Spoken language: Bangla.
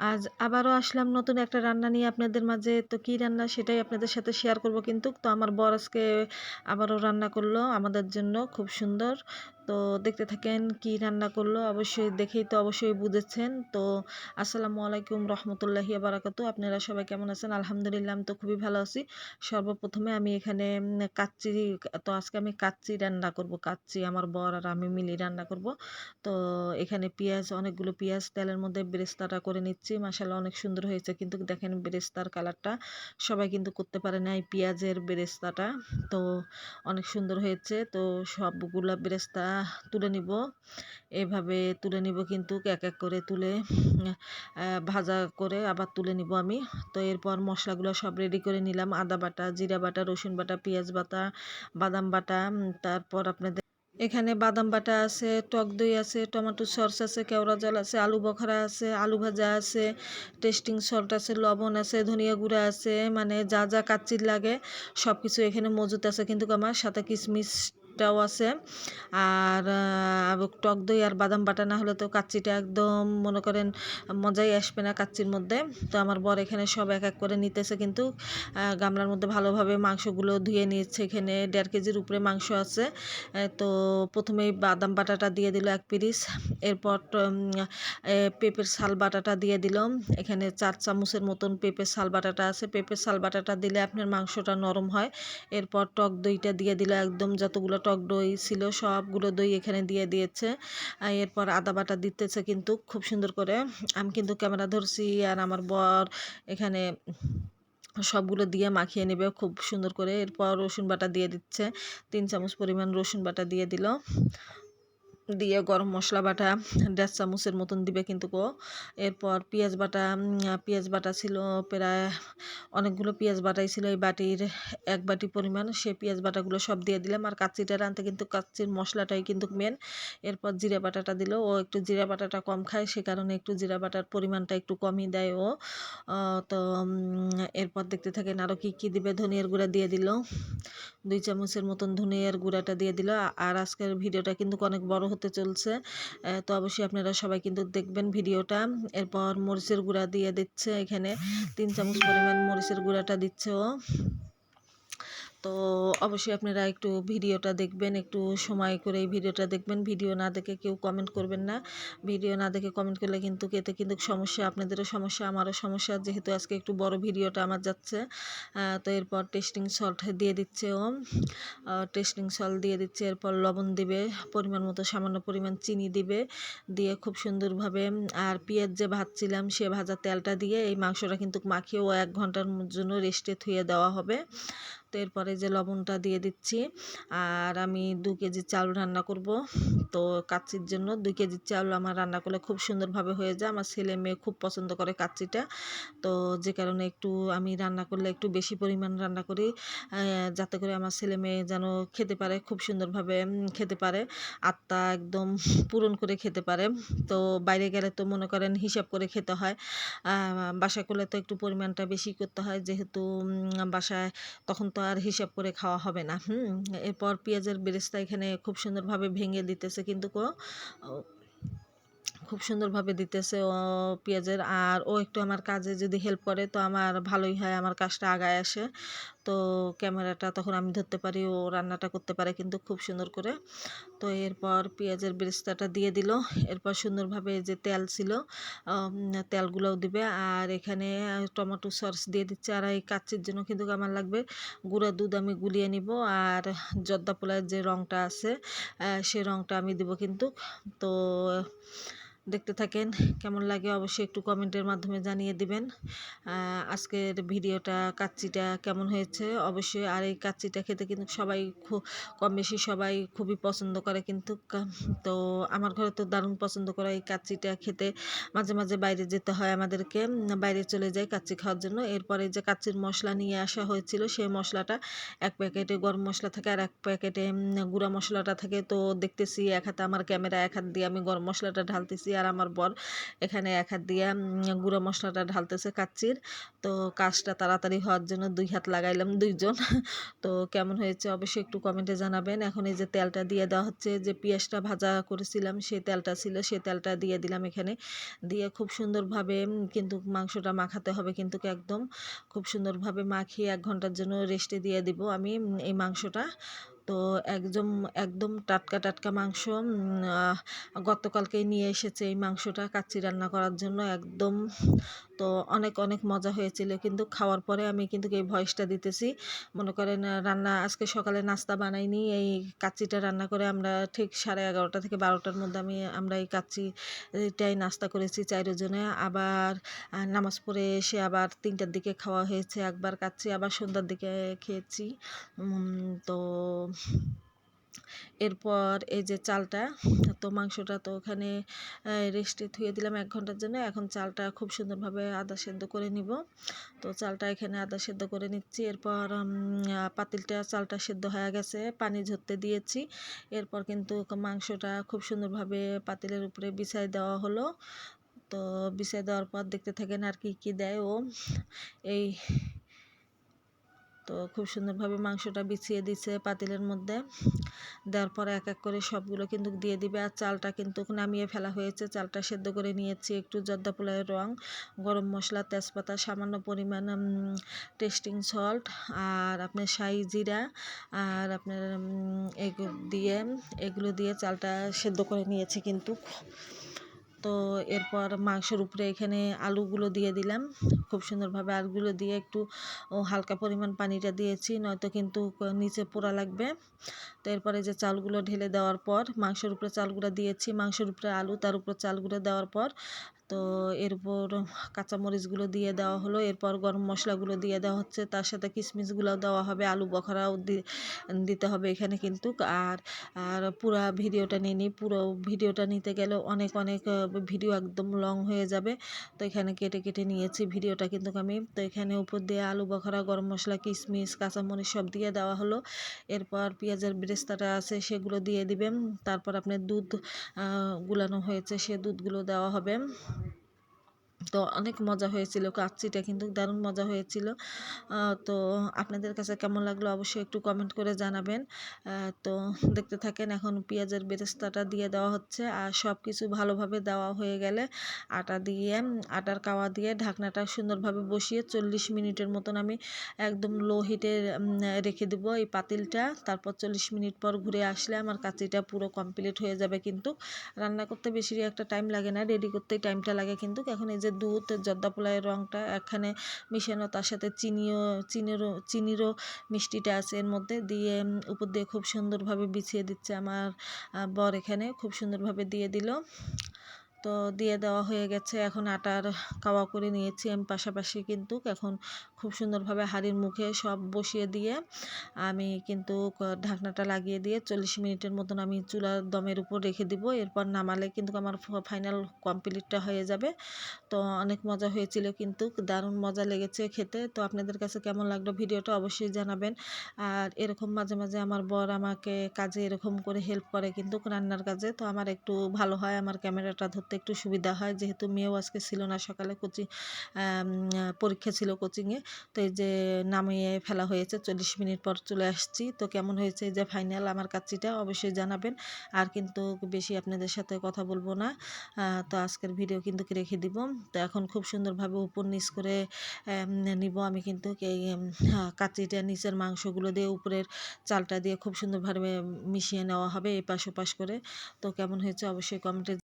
আজ আবারও আসলাম নতুন একটা রান্না নিয়ে আপনাদের মাঝে। তো কি রান্না সেটাই আপনাদের সাথে শেয়ার করব কিন্তু। তো আমার বর আজকে আবারও রান্না করল আমাদের জন্য, খুব সুন্দর। তো দেখতে থাকেন কি রান্না করল। অবশ্যই দেখেই তো অবশ্যই বুঝেছেন। তো আসসালামু আলাইকুম রহমতুল্লাহি বারাকাতু আপনারা সবাই কেমন আছেন? আলহামদুলিল্লাহ আমি তো খুবই ভালো আছি। সর্বপ্রথমে আমি এখানে কাচ্চি, তো আজকে আমি কাচ্চি রান্না করব। কাচ্চি আমার বর আর আমি মিলি রান্না করব। তো এখানে পেঁয়াজ, অনেকগুলো পেঁয়াজ তেলের মধ্যে বেরেস্তাটা করে নিচ্ছি। মাসাল্লাহ অনেক সুন্দর হয়েছে। কিন্তু দেখেন বেরেস্তার কালারটা সবাই কিন্তু করতে পারে না এই পেঁয়াজের বেরেস্তাটা। তো অনেক সুন্দর হয়েছে। তো সবগুলা বেরেস্তা তুলে নিব। এভাবে তুলে নিব কিন্তু এক এক করে তুলে ভাজা করে আবার তুলে নিব আমি। তো এরপর মশলাগুলো সব রেডি করে নিলাম। আদা বাটা, জিরা বাটা, রসুন বাটা, পেঁয়াজ বাটা, বাদাম বাটা তারপর আপনাদের এখানে বাদাম বাটা আছে, টক দই আছে, টমেটো সস আছে, কেওড়া জল আছে, আলু বখরা আছে, আলু ভাজা আছে, টেস্টিং সল্ট আছে, লবণ আছে, ধনিয়া গুঁড়া আছে মানে যা যা কাচ্চির লাগে সব কিছু এখানে মজুত আছে। কিন্তু আমার সাথে কিশমিশ টাও আছে। আর টক দই আর বাদাম বাটা না হলে তো কাচ্চিটা একদম মনে করেন মজাই আসবে না কাচ্চির মধ্যে। তো আমার বর এখানে সব এক এক করে নিতেছে কিন্তু গামলার মধ্যে ভালোভাবে মাংসগুলো ধুয়ে নিয়েছে। এখানে দেড় কেজির উপরে মাংস আছে। তো প্রথমেই বাদাম বাটাটা দিয়ে দিল এক পিরিস এরপর পেঁপের শাল বাটাটা দিয়ে দিল। এখানে চার চামচের মতন পেঁপের শাল বাটাটা আছে। পেঁপের শাল বাটাটা দিলে আপনার মাংসটা নরম হয়। এরপর টক দইটা দিয়ে দিল একদম যতগুলো টক দই ছিল, সবগুলো দই এখানে দিয়ে দিয়েছে। এরপর আদা বাটা দিতেছে কিন্তু খুব সুন্দর করে। আমি কিন্তু ক্যামেরা ধরছি আর আমার বর এখানে সবগুলো দিয়ে মাখিয়ে নেবে খুব সুন্দর করে। এরপর রসুন বাটা দিয়ে দিচ্ছে, তিন চামচ পরিমাণ রসুন বাটা দিয়ে দিল। দিয়ে গরম মশলা বাটা, দেড় চামচের মতন দিবে কিন্তু কো এরপর পেঁয়াজ বাটা পেঁয়াজ বাটা ছিল প্রায় অনেকগুলো পেঁয়াজ বাটাই ছিল এই বাটির এক বাটি পরিমাণ। সে পেঁয়াজ বাটাগুলো সব দিয়ে দিলাম আর কাচ্চিটা রানতে কিন্তু কাচ্চির মশলাটাই কিন্তু মেন এরপর জিরা বাটাটা দিল। ও একটু জিরা বাটাটা কম খায়, সে কারণে একটু জিরা বাটার পরিমাণটা একটু কমই দেয় ও। তো এরপর দেখতে থাকেন আরও কী কী দিবে। ধনিয়ার গুঁড়া দিয়ে দিল। দুই চামচের মতন ধনিয়ার গুঁড়াটা দিয়ে দিল। আর আজকের ভিডিওটা কিন্তু অনেক বড় হতে চলছে। তো অবশ্যই আপনারা সবাই কিন্তু দেখবেন ভিডিওটা। এরপর মরিচের গুঁড়া দিয়ে দিচ্ছে এখানে। তিন চামচ পরিমাণ মরিচের গুঁড়াটা দিচ্ছে ও। তো অবশ্যই আপনারা একটু ভিডিওটা দেখবেন, একটু সময় করে এই ভিডিওটা দেখবেন। ভিডিও না দেখে কেউ কমেন্ট করবেন না। ভিডিও না দেখে কমেন্ট করলে কিন্তু এতে কিন্তু সমস্যা, আপনাদেরও সমস্যা, আমারও সমস্যা। যেহেতু আজকে একটু বড় ভিডিওটা আমার যাচ্ছে তো এরপর টেস্টিং সল্ট দিয়ে দিচ্ছে ও। টেস্টিং সল্ট দিয়ে দিচ্ছে, এরপর লবণ দিবে, পরিমাণ মতো সামান্য পরিমাণ চিনি দিবে, দিয়ে খুব সুন্দরভাবে, আর পেঁয়াজ যে ভাজছিলাম, সে ভাজা তেলটা দিয়ে এই মাংসটা কিন্তু মাখিয়ে ও এক ঘণ্টার জন্য রেস্টে থুয়ে দেওয়া হবে। তো এরপরে যে লবণটা দিয়ে দিচ্ছি, আর আমি দু কেজি চাল রান্না করব। তো কাচ্চির জন্য দুই কেজি চাল আমার রান্না করলে খুব সুন্দরভাবে হয়ে যায়। আমার ছেলে মেয়ে খুব পছন্দ করে কাচ্চিটা। তো যে কারণে একটু আমি রান্না করলে একটু বেশি পরিমাণ রান্না করি যাতে করে আমার ছেলে মেয়ে যেন খেতে পারে, খুব সুন্দরভাবে খেতে পারে। আত্মা একদম পূরণ করে খেতে পারে। তো বাইরে গেলে তো মনে করেন হিসাব করে খেতে হয়। বাসা করলে তো একটু পরিমাণটা বেশি করতে হয়, যেহেতু বাসায় তখন তো আর হিসাব করে খাওয়া হবে না। হুম, এরপর পেঁয়াজের বেরেস্তা এখানে খুব সুন্দরভাবে ভেঙে দিতেছে কিন্তু খুব সুন্দরভাবে দিতেছে ও পেঁয়াজের। আর ও একটু আমার কাজে যদি হেল্প করে, তো আমার ভালোই হয়, আমার কাজটা আগায় আসে। তো ক্যামেরাটা তখন আমি ধরতে পারি, ও রান্নাটা করতে পারে কিন্তু খুব সুন্দর করে। তো এরপর পেঁয়াজের বেরেস্তাটা দিয়ে দিল। এরপর সুন্দরভাবে যে তেল ছিল তেলগুলোও দিবে। আর এখানে টমেটো সস দিয়ে দিচ্ছে। আর এই কাচ্চির জন্য কিন্তু আমার লাগবে গুঁড়া দুধ আমি গুলিয়ে নিব। আর জর্দা পোলার যে রঙটা আছে সে রঙটা আমি দিব কিন্তু। তো দেখতে থাকেন, কেমন লাগে অবশ্যই একটু কমেন্টের মাধ্যমে জানিয়ে দিবেন। আজকের ভিডিওটা, কাচ্চিটা কেমন হয়েছে? অবশ্যই আর এই কাচ্চিটা খেতে কিন্তু সবাই খুব কম বেশি সবাই খুবই পছন্দ করে কিন্তু তো আমার ঘরে তো দারুণ পছন্দ করে এই কাচ্চিটা খেতে। মাঝে মাঝে বাইরে যেতে হয় আমাদেরকে, বাইরে চলে যাই কাচ্চি খাওয়ার জন্য। এরপরে যে কাচ্চির মশলা নিয়ে আসা হয়েছিল, সেই মশলাটা এক প্যাকেটে গরম মশলা থাকে আর এক প্যাকেটে গুঁড়া মশলাটা থাকে। তো দেখতেছি এক হাতে আমার ক্যামেরা, এক হাত দিয়ে আমি গরম মশলাটা ঢালতেছি। আর আমার বর। এখানে এক হাত দিয়ে গুঁড়ো মশলাটা ঢালতেছে কাচ্চির। তো কাজটা তাড়াতাড়ি হওয়ার জন্য দুই হাত লাগাইলাম দুইজন। তো কেমন হয়েছে অবশ্যই একটু কমেন্টে জানাবেন। এখন এই যে তেলটা দিয়ে দেওয়া হচ্ছে, যে পেঁয়াজটা ভাজা করেছিলাম, সেই তেলটা ছিল সেই তেলটা দিয়ে দিলাম এখানে। দিয়ে খুব সুন্দরভাবে কিন্তু মাংসটা মাখাতে হবে কিন্তু একদম। খুব সুন্দরভাবে মাখিয়ে এক ঘণ্টার জন্য রেস্টে দিয়ে দিব আমি এই মাংসটা। তো একদম একদম টাটকা টাটকা মাংস গতকালকেই নিয়ে এসেছে এই মাংসটা কাচ্চি রান্না করার জন্য। একদম তো অনেক অনেক মজা হয়েছিল। কিন্তু খাওয়ার পরে আমি কিন্তু এই ভয়েসটা দিতেছি। মনে করেন রান্না আজকে সকালে নাস্তা বানাইনি। এই কাচ্চিটা রান্না করে আমরা ঠিক সাড়ে এগারোটা থেকে বারোটার মধ্যে আমি, আমরা এই কাচ্চিটাই নাস্তা করেছি চারজনে। আবার নামাজ পড়ে এসে আবার তিনটার দিকে খাওয়া হয়েছে। একবার কাচ্চি, আবার সন্ধ্যার দিকে খেয়েছি। তো এরপর এই যে চালটা, তো মাংসটা তো ওখানে রেস্টে ধুয়ে দিলাম এক ঘণ্টার জন্য। এখন চালটা খুব সুন্দরভাবে আদা সেদ্ধ করে নিব। তো চালটা এখানে আদা সেদ্ধ করে নিচ্ছি। এরপর পাতিলটা, চালটা সেদ্ধ হয়ে গেছে। পানি ঝরতে দিয়েছি। এরপর কিন্তু মাংসটা খুব সুন্দরভাবে পাতিলের উপরে বিছাই দেওয়া হলো। তো বিছাই দেওয়ার পর দেখতে থাকেন আর কি কি দেয় ও। এই তো খুব সুন্দরভাবে মাংসটা বিছিয়ে দিচ্ছে পাতিলের মধ্যে। দেওয়ার পরে এক এক করে সবগুলো কিন্তু দিয়ে দিবে আর চালটা কিন্তু নামিয়ে ফেলা হয়েছে। চালটা সেদ্ধ করে নিয়েছি একটু জর্দা পোলাওয়ের রং, গরম মশলা, তেজপাতা, সামান্য পরিমাণ টেস্টিং সল্ট আর আপনার শাহি জিরা আর আপনার এগুলো দিয়ে এগুলো দিয়ে চালটা সেদ্ধ করে নিয়েছি কিন্তু। তো এরপর মাংসের উপরে এখানে আলুগুলো দিয়ে দিলাম। খুব সুন্দরভাবে আলুগুলো দিয়ে একটু হালকা পরিমাণ পানিটা দিয়েছি, নয়তো কিন্তু নিচে পোড়া লাগবে। তো এরপরে যে চালগুলো ঢেলে দেওয়ার পর, মাংসের উপরে চালগুলো দিয়েছি। মাংসের উপরে আলু, তার উপরে চালগুলো দেওয়ার পর তো এরপর কাঁচামরিচগুলো দিয়ে দেওয়া হলো। এরপর গরম মশলাগুলো দিয়ে দেওয়া হচ্ছে। তার সাথে কিশমিশগুলো দেওয়া হবে। আলু বখরাও দিতে হবে এখানে কিন্তু। আর আর পুরা ভিডিওটা নিয়ে নিই। পুরো ভিডিওটা নিতে গেলে অনেক অনেক ভিডিও একদম লং হয়ে যাবে। তো এখানে কেটে কেটে নিয়েছি ভিডিওটা কিন্তু আমি। তো এখানে উপর দিয়ে আলু বখরা, গরম মশলা কিশমিশ কাঁচামরিচ সব দিয়ে দেওয়া হলো। এরপর পেঁয়াজের বেরেস্তাটা আছে সেগুলো দিয়ে দিবেন। তারপর আপনার দুধ গুলানো হয়েছে সে দুধগুলো দেওয়া হবে। তো অনেক মজা হয়েছিল, কাচ্চিটা কিন্তু দারুণ মজা হয়েছিল। তো আপনাদের কাছে কেমন লাগল অবশ্যই একটু কমেন্ট করে জানাবেন। তো দেখতে থাকেন এখন পেঁয়াজের বেরেস্তাটা দিয়ে দেওয়া হচ্ছে আর সব কিছু ভালোভাবে দেওয়া হয়ে গেলে আটা দিয়ে, আটার কাওয়া দিয়ে ঢাকনাটা সুন্দরভাবে বসিয়ে চল্লিশ মিনিটের মতন আমি একদম লো হিটে রেখে দেব এই পাতিলটা। তারপর চল্লিশ মিনিট পর ঘুরে আসলে আমার কাচ্চিটা পুরো কমপ্লিট হয়ে যাবে কিন্তু। রান্না করতে বেশি একটা টাইম লাগে না রেডি করতেই টাইমটা লাগে কিন্তু। এখন এই যে দুধ, জর্দা পোলাইয়ের রঙটা এখানে মিশানো, তার সাথে চিনিও, চিনিরও চিনিরও মিষ্টিটা আছে এর মধ্যে দিয়ে উপর দিয়ে খুব সুন্দরভাবে বিছিয়ে দিচ্ছে আমার বর এখানে, খুব সুন্দরভাবে দিয়ে দিল। তো দিয়ে দেওয়া হয়ে গেছে, এখন আটার কাওয়া করে নিয়েছি আমি পাশাপাশি কিন্তু এখন খুব সুন্দরভাবে হাড়ির মুখে সব বসিয়ে দিয়ে আমি কিন্তু ঢাকনাটা লাগিয়ে দিয়ে চল্লিশ মিনিটের মতন আমি চুলার দমের উপর রেখে দিব, এরপর নামালে কিন্তু আমার ফাইনাল কমপ্লিটটা হয়ে যাবে। তো অনেক মজা হয়েছিল কিন্তু, দারুণ মজা লেগেছে খেতে। তো আপনাদের কাছে কেমন লাগল ভিডিওটা অবশ্যই জানাবেন। আর এরকম মাঝে মাঝে আমার বর আমাকে কাজে এরকম করে হেল্প করে কিন্তু রান্নার কাজে। তো আমার একটু ভালো হয়, আমার ক্যামেরাটা ধরতে একটু সুবিধা হয়। যেহেতু মেয়েও আজকে ছিল না সকালে কোচিং পরীক্ষা ছিল কোচিংয়ে। তো এই যে নামিয়ে ফেলা হয়েছে, চল্লিশ মিনিট পর চলে আসছি। তো কেমন হয়েছে যে ফাইনাল আমার কাচ্চিটা অবশ্যই জানাবেন। আর কিন্তু বেশি আপনাদের সাথে কথা বলব না। তো আজকের ভিডিও কিন্তু রেখে দিব। তো এখন খুব সুন্দরভাবে উপর নিচ করে নিব। আমি কিন্তু কাঁচিটা নিচের মাংসগুলো দিয়ে উপরের চালটা দিয়ে খুব সুন্দরভাবে মিশিয়ে নেওয়া হবে এপাশ ওপাশ করে। তো কেমন হয়েছে অবশ্যই কমেন্টে